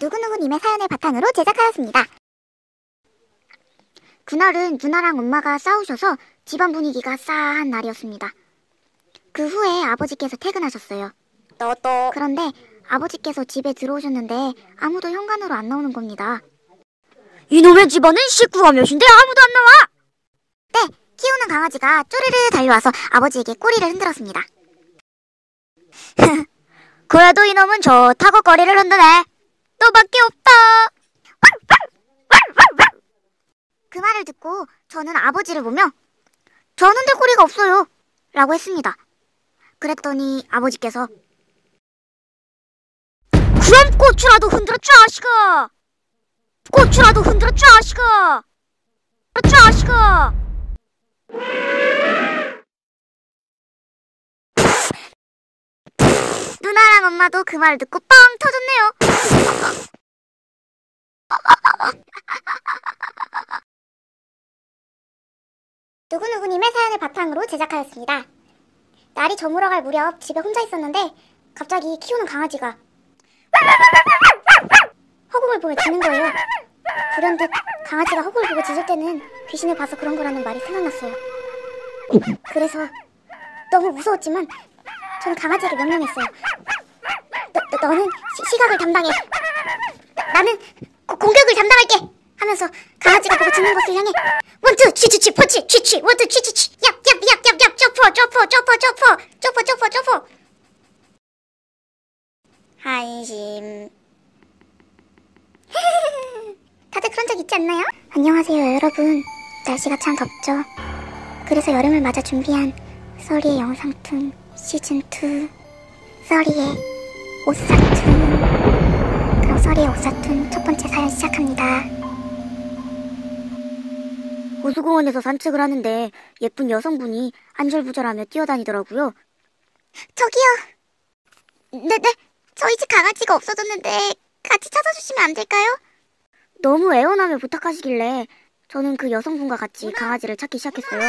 누구누구님의 사연을 바탕으로 제작하였습니다. 그날은 누나랑 엄마가 싸우셔서 집안 분위기가 싸한 날이었습니다. 그 후에 아버지께서 퇴근하셨어요. 또또 그런데 아버지께서 집에 들어오셨는데 아무도 현관으로 안 나오는 겁니다. 이놈의 집안은 식구가 몇인데 아무도 안 나와 네, 키우는 강아지가 쪼르르 달려와서 아버지에게 꼬리를 흔들었습니다. 그래도 이놈은 좋다고 거리를 흔드네 또밖에 없다 그 말을 듣고 저는 아버지를 보며 저는 될 꼬리가 없어요. 라고 했습니다. 그랬더니 아버지께서 그럼 고추라도 흔들어 자식아 고추라도 흔들어 자식아 자식아 누나랑 엄마도 그 말을 듣고 빵 터졌네요. 누구누구님의 사연을 바탕으로 제작하였습니다. 날이 저물어갈 무렵 집에 혼자 있었는데 갑자기 키우는 강아지가 허공을 보며 짖는 거예요. 불현듯 강아지가 허공을 보고 짖을 때는 귀신을 봐서 그런 거라는 말이 생각났어요. 그래서 너무 무서웠지만 저는 강아지에게 명령했어요. 너, 너, 는 시 각을 담당해. 나는 고- 공격을 담당할게. 하면서 강아지가 보고 짖는 곳을 향해 원투 치치치 퍼치 치치 원투 치치치 얍얍얍얍얍 점퍼 점퍼 점퍼 점퍼 점퍼 점퍼 점퍼 한심 다들 그런 적 있지 않나요? 안녕하세요 여러분 날씨가 참 덥죠 그래서 여름을 맞아 준비한 썰이의 영상툰 시즌2 썰이의 옷사툰. 그럼 썰이의 옷사툰 첫 번째 사연 시작합니다. 호수공원에서 산책을 하는데 예쁜 여성분이 안절부절하며 뛰어다니더라고요. 저기요. 네네. 저희 집 강아지가 없어졌는데 같이 찾아주시면 안 될까요? 너무 애원하며 부탁하시길래 저는 그 여성분과 같이 강아지를 찾기 시작했어요.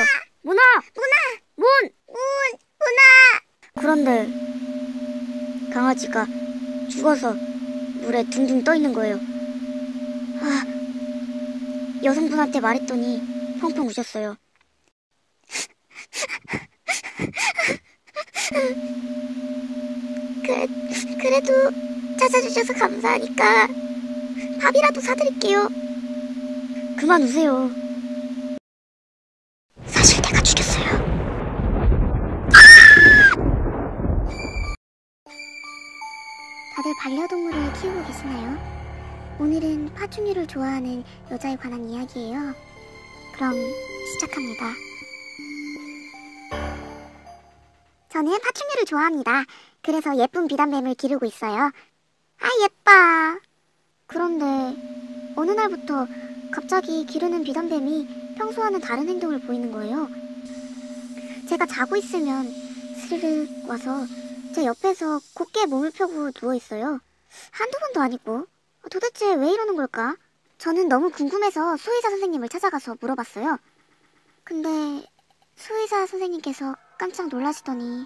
문아! 문아! 문! 문 그런데 강아지가 죽어서 물에 둥둥 떠 있는 거예요. 아, 여성분한테 말했더니 펑펑 우셨어요. 그래, 그래도 찾아주셔서 감사하니까 밥이라도 사드릴게요. 그만 우세요. 반려동물을 키우고 계시나요? 오늘은 파충류를 좋아하는 여자에 관한 이야기예요. 그럼 시작합니다. 저는 파충류를 좋아합니다. 그래서 예쁜 비단뱀을 기르고 있어요. 아, 예뻐. 그런데 어느 날부터 갑자기 기르는 비단뱀이 평소와는 다른 행동을 보이는 거예요. 제가 자고 있으면 스르륵 와서 제 옆에서 곧게 몸을 펴고 누워 있어요. 한두 번도 아니고 도대체 왜 이러는 걸까? 저는 너무 궁금해서 수의사 선생님을 찾아가서 물어봤어요. 근데 수의사 선생님께서 깜짝 놀라시더니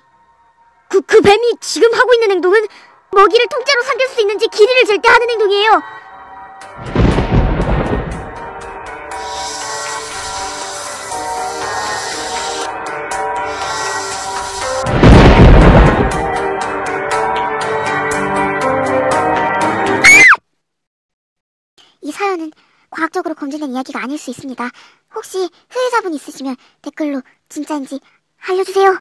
그, 그 뱀이 지금 하고 있는 행동은 먹이를 통째로 삼킬 수 있는지 길이를 잴 때 하는 행동이에요. 과학적으로 검증된 이야기가 아닐 수 있습니다. 혹시 수의사분 있으시면 댓글로 진짜인지 알려주세요.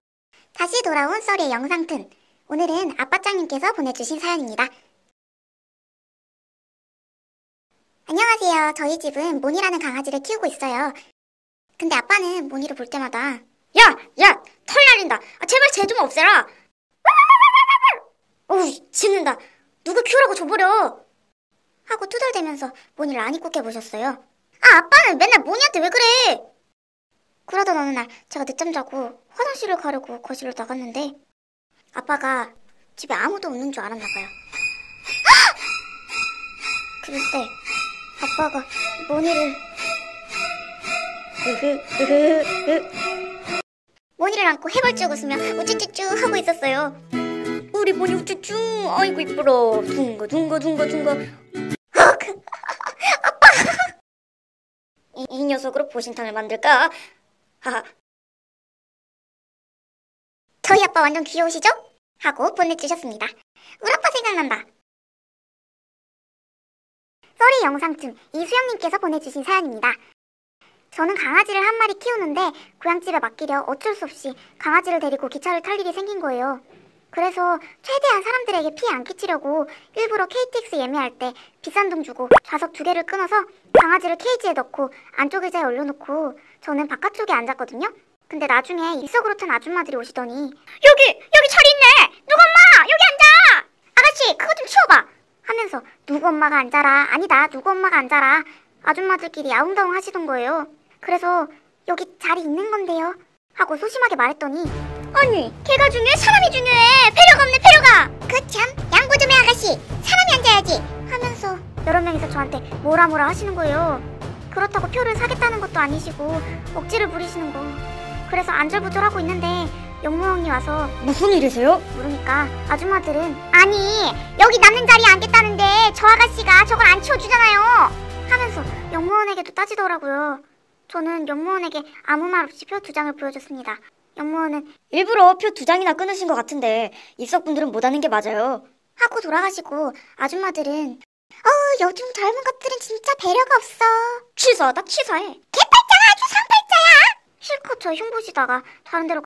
다시 돌아온 썰의 영상툰. 오늘은 아빠짱님께서 보내주신 사연입니다. 안녕하세요. 저희 집은 모니라는 강아지를 키우고 있어요. 근데 아빠는 모니를 볼 때마다 야! 야! 털 날린다. 아, 제발 쟤 좀 없애라. 어우, 짖는다. 누가 키우라고 줘버려. 하고 투덜대면서 모니를 안 입고 깨보셨어요. 아, 아빠는 맨날 모니한테 왜 그래? 그러던 어느 날 제가 늦잠 자고 화장실을 가려고 거실로 나갔는데 아빠가 집에 아무도 없는 줄 알았나 봐요. 그럴 때 아빠가 모니를 모니를 안고 해벌쭉 웃으며 우쭈쭈쭈 하고 있었어요. 우리 모니 우쭈쭈 아이고 이쁘러 둥거 둥거 둥거 둥거 녀석으로 보신탕을 만들까? 하하, 저희 아빠 완전 귀여우시죠? 하고 보내주셨습니다. 우리 아빠 생각난다. 썰이 영상쯤 이수영님께서 보내주신 사연입니다. 저는 강아지를 한 마리 키우는데 고향집에 맡기려 어쩔 수 없이 강아지를 데리고 기차를 탈 일이 생긴 거예요. 그래서 최대한 사람들에게 피해 안 끼치려고 일부러 KTX 예매할 때 비싼 돈 주고 좌석 두 개를 끊어서 강아지를 케이지에 넣고 안쪽 의자에 올려놓고 저는 바깥쪽에 앉았거든요. 근데 나중에 입석으로 탄 아줌마들이 오시더니 여기 여기 자리 있네! 누구 엄마? 여기 앉아! 아가씨 그거 좀 치워봐! 하면서 누구 엄마가 앉아라. 아니다. 누구 엄마가 앉아라. 아줌마들끼리 아웅다웅 하시던 거예요. 그래서 여기 자리 있는 건데요. 하고 소심하게 말했더니 아니 걔가 중요해? 사람이 중요해? 배려가 없네 배려가. 그 참 양보 좀 해 아가씨. 사람이 앉아야지. 하면서 여러 명이서 저한테 뭐라 뭐라 하시는 거예요. 그렇다고 표를 사겠다는 것도 아니시고 억지를 부리시는 거. 그래서 안절부절하고 있는데 영무원이 와서 무슨 일이세요? 물으니까 아줌마들은 아니 여기 남는 자리에 앉겠다는데 저 아가씨가 저걸 안 치워주잖아요. 하면서 영무원에게도 따지더라고요. 저는 영무원에게 아무 말 없이 표 두 장을 보여줬습니다 영무원은 일부러 표 두 장이나 끊으신 것 같은데 입석분들은 못하는 게 맞아요. 하고 돌아가시고 아줌마들은 어우 요즘 젊은 것들은 진짜 배려가 없어 취소하다 취소해. 개팔자가 아주 상팔자야 실컷 저 흉보시다가 다른 데로